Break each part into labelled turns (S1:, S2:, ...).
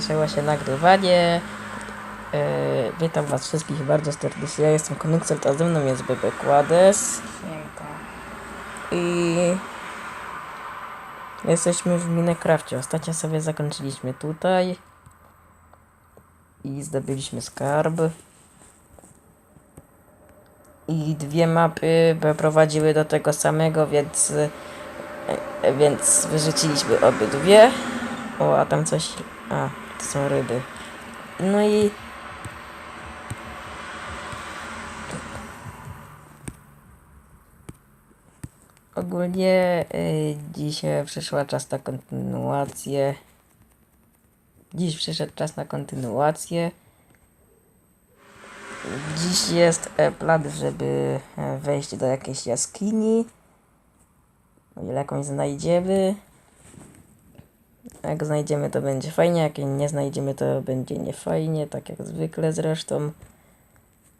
S1: zaczęło się nagrywanie. E, witam was wszystkich bardzo serdecznie. Ja jestem Konyksel, a ze mną jest Bebe Kłades. I jesteśmy w Minecrafcie. Ostatnio sobie zakończyliśmy tutaj. I zdobyliśmy skarb. I dwie mapy prowadziły do tego samego, więc e, więc wyrzuciliśmy obydwie. O, a tam coś. A, to są ryby. No i Ogólnie y, dzisiaj przyszła czas na kontynuację. Dziś przyszedł czas na kontynuację. Dziś jest e, plan, żeby e, wejść do jakiejś jaskini. O ile jakąś znajdziemy. Jak znajdziemy, to będzie fajnie. Jak nie znajdziemy, to będzie niefajnie. Tak jak zwykle zresztą.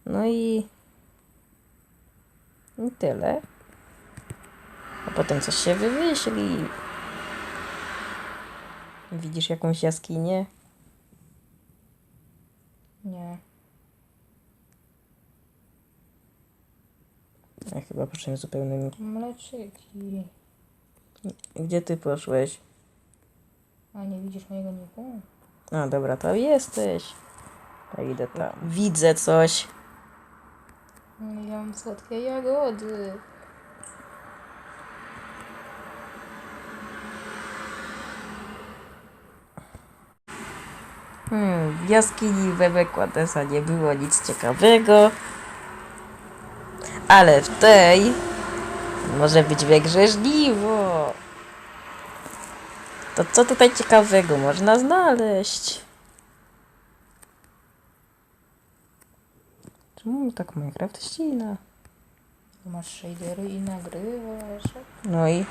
S1: No i. I tyle. A potem coś się wymyśli. Widzisz jakąś jaskinię?
S2: Nie.
S1: Ja chyba poszedłem zupełnie.
S2: Mleczyki.
S1: Gdzie ty poszłeś?
S2: A nie widzisz mojego niku?
S1: A dobra, tam jesteś. Ja idę tam. Widzę coś.
S2: No, Ja mam słodkie jagody.
S1: Hmm, w jaskini Bebe Kładesa nie było nic ciekawego. Ale w tej może być większe żniwo. To co tutaj ciekawego można znaleźć? Czemu tak Minecraft ścina?
S2: Masz shadery i nagrywasz.
S1: No i...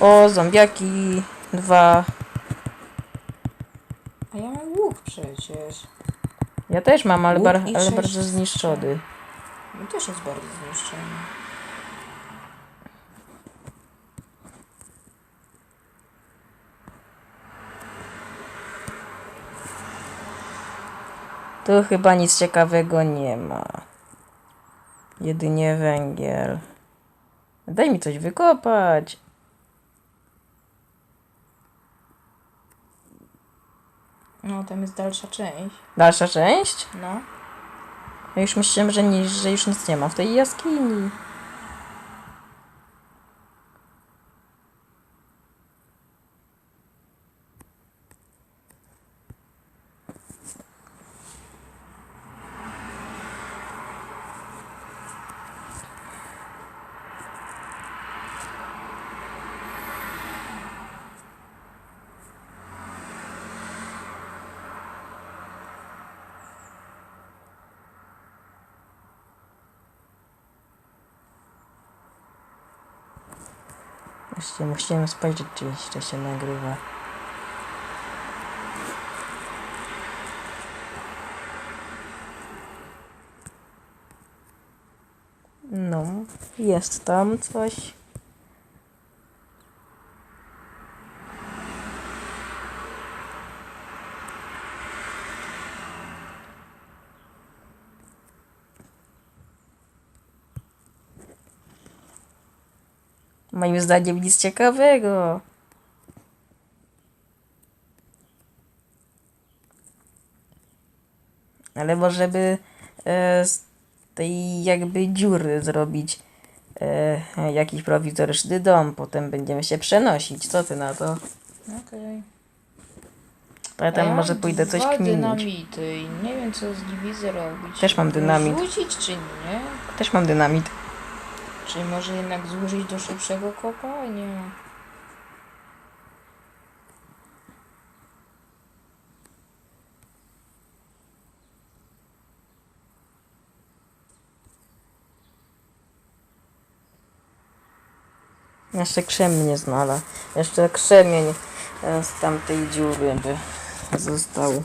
S1: O, zombiaki. Dwa.
S2: A ja mam łuk przecież.
S1: Ja też mam, ale,
S2: Łuk
S1: bar-
S2: i
S1: ale
S2: sześć
S1: bardzo zniszczony.
S2: No też jest bardzo zniszczony.
S1: Tu chyba nic ciekawego nie ma. Jedynie węgiel. Daj mi coś wykopać.
S2: No, tam jest dalsza część.
S1: Dalsza część?
S2: No.
S1: Ja już myślałem, że, nie, że już nic nie ma w tej jaskini. Jeszcze musiałem spojrzeć, czy jeszcze się nagrywa. No, jest tam coś. Moim zdaniem nic ciekawego. Ale może by e, z tej jakby dziury zrobić e, jakiś prowizoryczny dom. Potem będziemy się przenosić. Co ty na to?
S2: Okej.
S1: To ja tam
S2: ja
S1: może
S2: mam
S1: pójdę coś
S2: dwa
S1: kminić.
S2: dynamity i nie wiem co z nimi zrobić.
S1: Też mam dynamit.
S2: Rzucić czy nie?
S1: Też mam dynamit.
S2: Czy może jednak złożyć do szybszego kopania?
S1: Jeszcze krzemień nie znalazł. Jeszcze krzemień e, z tamtej dziury by został.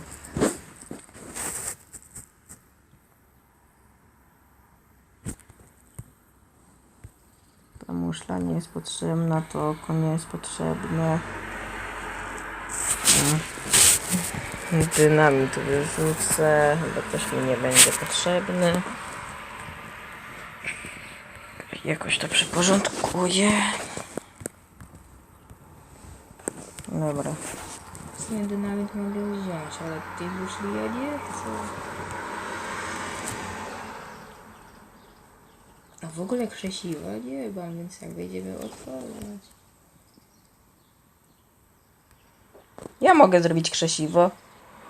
S1: Ta muszla nie jest potrzebna, to oko nie jest potrzebne. Mm. Dynamit wyrzucę, bo też mi nie będzie potrzebny. Jakoś to przyporządkuję. Dobra.
S2: W sumie dynamit mogę wziąć, ale tych już ja nie chcę. W ogóle krzesiwa nie mam, więc jak będziemy otworzyć.
S1: Ja mogę zrobić krzesiwo.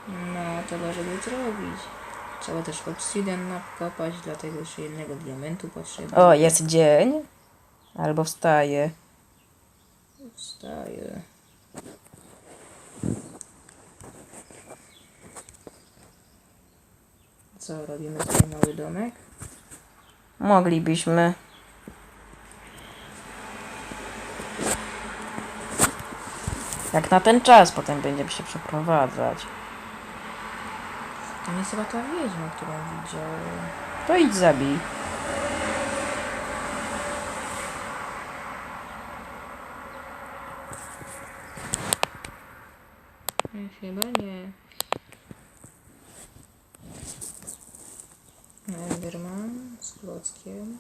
S2: No, trzeba żeby zrobić. Trzeba też obsydian nakopać, dlatego jeszcze jednego diamentu potrzeba.
S1: O, jest dzień. Albo wstaje.
S2: Wstaję. Co, robimy tutaj mały domek?
S1: Moglibyśmy. Jak na ten czas, potem będziemy się przeprowadzać.
S2: Tam jest chyba ta wiedźma, którą widziałem.
S1: To idź zabij.
S2: Nie, Chyba nie. Enderman z klockiem.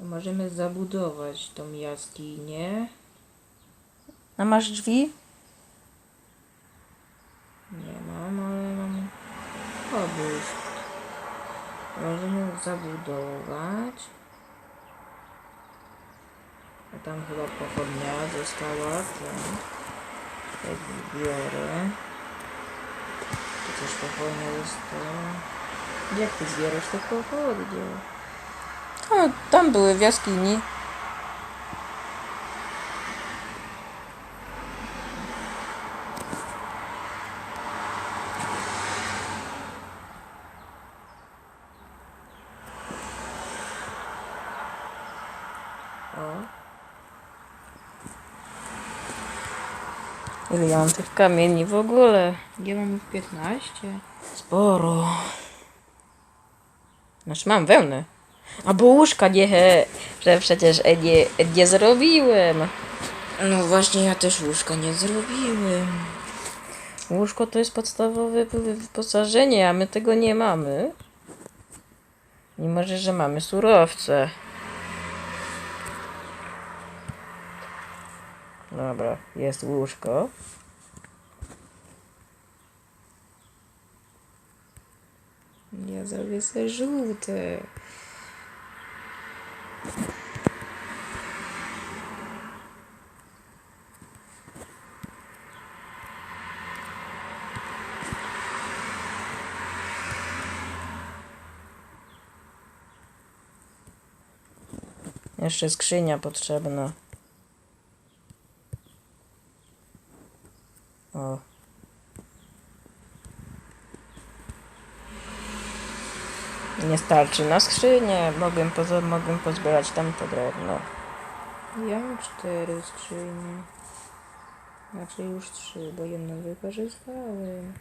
S2: To Możemy zabudować tą jaskinię.
S1: A masz drzwi?
S2: Nie mam, ale mam obóz. Możemy zabudować. A tam chyba pochodnia została. To tak zbiorę. Tu też pochodnia została. Jak ty zbierasz te pochodnie?
S1: O, tam były w jaskini. Ile ja mam tych kamieni w ogóle?
S2: ja mam już 15.
S1: Sporo. Znaczy mam wełnę. A bo łóżka nie, że przecież e, nie, nie zrobiłem.
S2: No właśnie, ja też łóżka nie zrobiłem.
S1: Łóżko to jest podstawowe wy- wyposażenie, a my tego nie mamy. Mimo, że, że mamy surowce. Dobra, jest łóżko.
S2: Ja zrobię sobie żółte.
S1: Jeszcze skrzynia potrzebna. O. Nie starczy na skrzynię. Mogłem, poza, mogłem pozbierać tam to drewno.
S2: Ja mam cztery skrzynie. Znaczy już trzy, bo jedną wykorzystałem.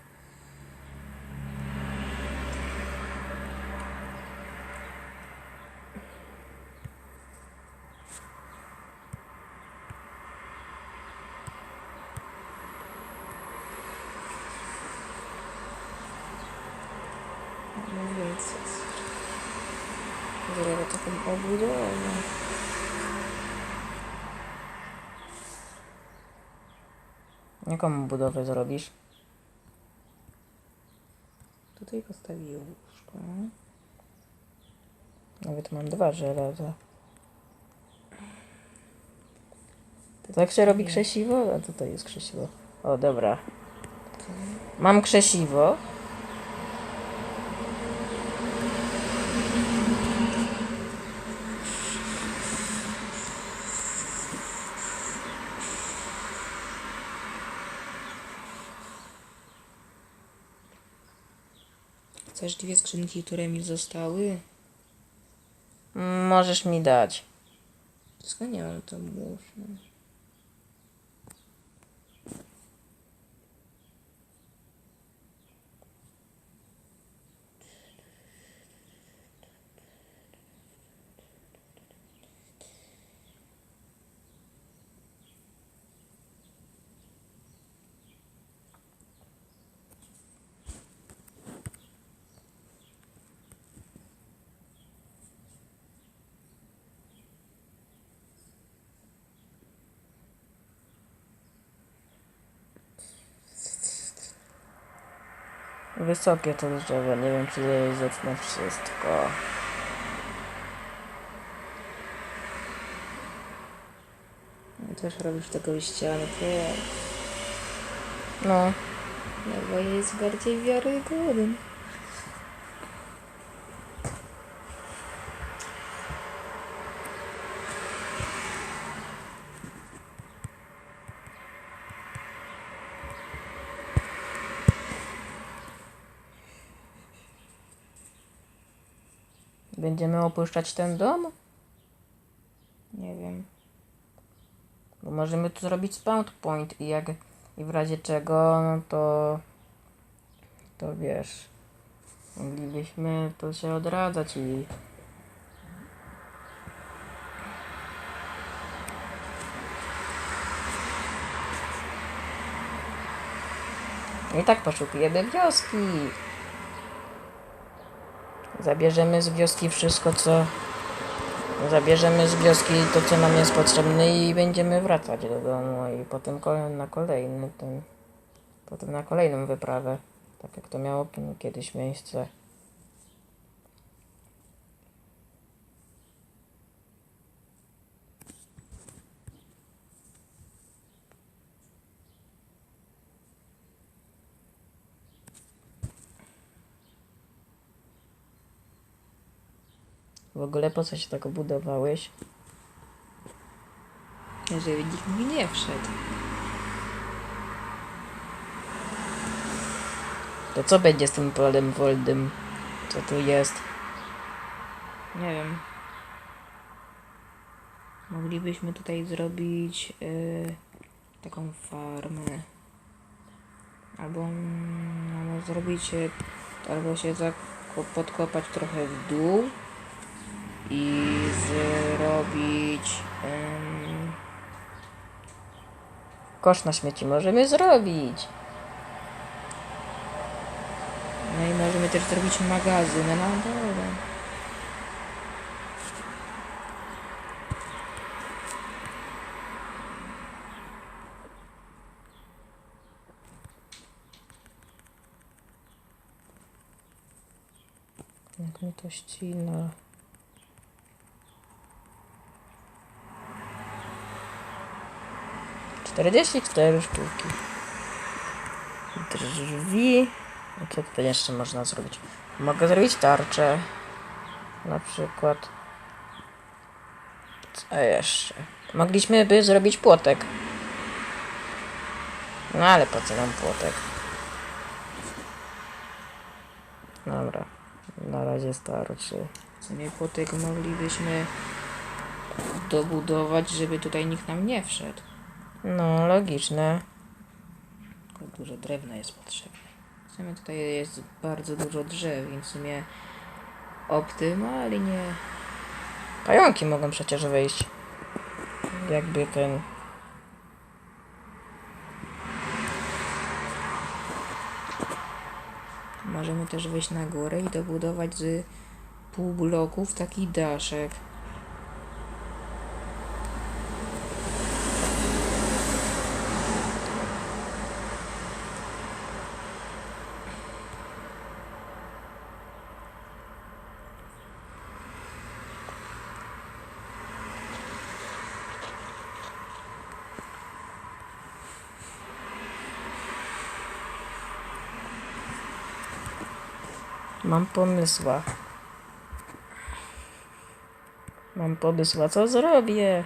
S2: No więc zrobię taką obudowę.
S1: Jaką budowę zrobisz?
S2: Tutaj postawię łóżko.
S1: Nawet mam dwa żelaza. Tak się robi krzesiwo? A tutaj jest krzesiwo. O, dobra. Mam krzesiwo.
S2: Chcesz dwie skrzynki, które mi zostały?
S1: Możesz mi dać.
S2: Wszystko nie mam, to muszę.
S1: Wysokie to drzewo, nie wiem czy zetnę wszystko.
S2: No Też robisz taką ścianę, to
S1: No,
S2: no bo jest bardziej wiarygodny.
S1: Będziemy opuszczać ten dom?
S2: Nie wiem.
S1: Bo możemy tu zrobić spawn point i jak i w razie czego, no to to wiesz, moglibyśmy to się odradzać i i tak poszukujemy wioski. Zabierzemy z wioski wszystko, co Zabierzemy z wioski to, co nam jest potrzebne i będziemy wracać do domu i potem na kolejny ten, potem na kolejną wyprawę, tak jak to miało kiedyś miejsce. W ogóle po co się tak budowałeś?
S2: Jeżeli nikt mi nie wszedł.
S1: To co będzie z tym polem Woldym? Co tu jest?
S2: Nie wiem. Moglibyśmy tutaj zrobić y, taką farmę. Albo mm, no, zrobić, albo się podkopać trochę w dół i zrobić ym,
S1: Kosz na śmieci możemy zrobić.
S2: no i możemy też zrobić magazyn na dole.
S1: Jak mi to ścina. Czterdzieści cztery sztuki. Drzwi. No Co tutaj jeszcze można zrobić? Mogę zrobić tarczę. Na przykład. Co jeszcze? Mogliśmy by zrobić płotek. No ale po co nam płotek? Dobra. Na razie starczy.
S2: W sumie płotek moglibyśmy dobudować, żeby tutaj nikt nam nie wszedł.
S1: No, logiczne.
S2: Tylko dużo drewna jest potrzebne. W sumie tutaj jest bardzo dużo drzew, więc w sumie optymalnie.
S1: Pająki mogą przecież wyjść. Jakby ten.
S2: Możemy też wejść na górę i dobudować z pół bloków taki daszek.
S1: Mam pomysła. Mam pomysła, co zrobię.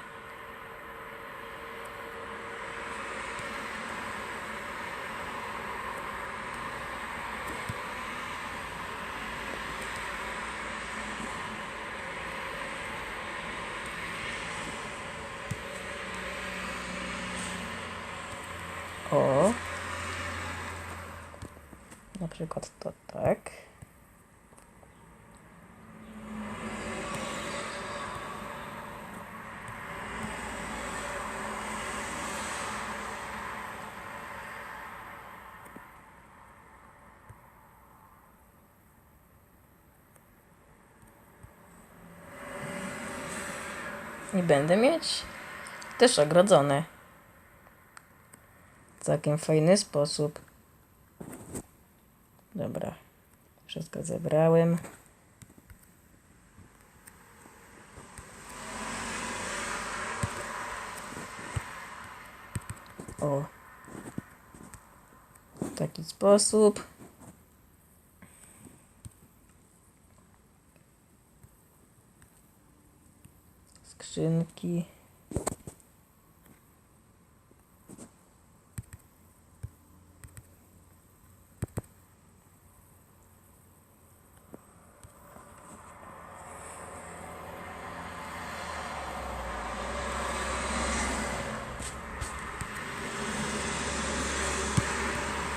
S1: O. Na przykład to tak. Będę mieć też ogrodzone. W całkiem fajny sposób. Dobra. Wszystko zebrałem. O. W taki sposób. Skrzynki.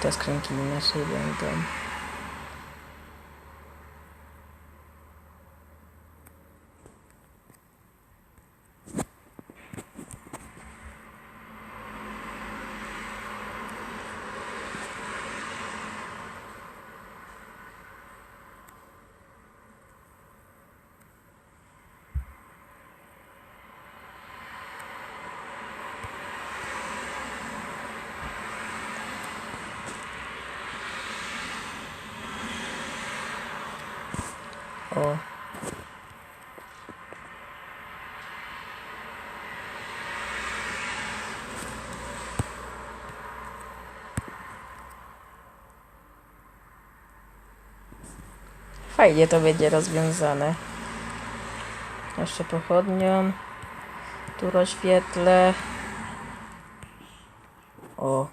S1: Te skrzynki inaczej będą. O. Fajnie to będzie rozwiązane. Jeszcze pochodnią. Tu rozświetlę. O.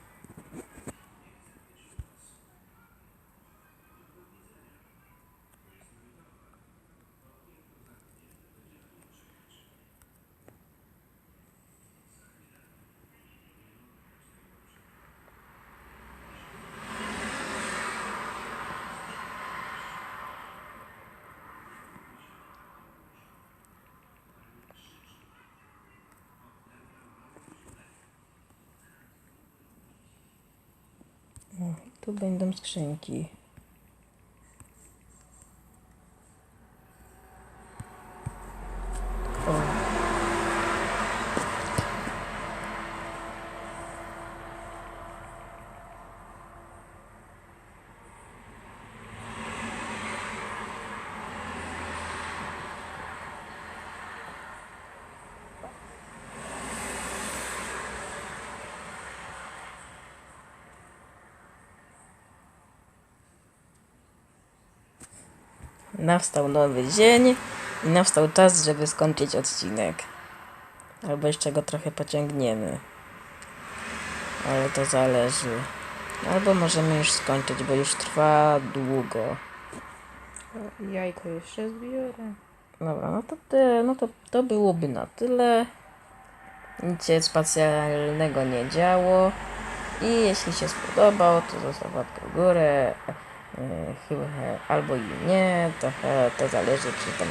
S1: O, Tu będą skrzynki. O. Nawstał nowy dzień i nawstał czas, żeby skończyć odcinek. Albo jeszcze go trochę pociągniemy. Ale to zależy. Albo możemy już skończyć, bo już trwa długo.
S2: Jajko jeszcze zbiorę.
S1: Dobra, no to, ty, no to, to byłoby na tyle. Nic się specjalnego nie działo. I jeśli się spodobał, to zostaw łapkę w górę. E, Chyba albo i nie, to, to zależy czy tam.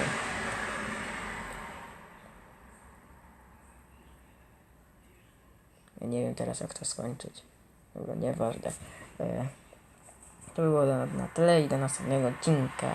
S1: Nie wiem teraz jak to skończyć. Dobra, nieważne. E, To było na, na tyle i do następnego odcinka.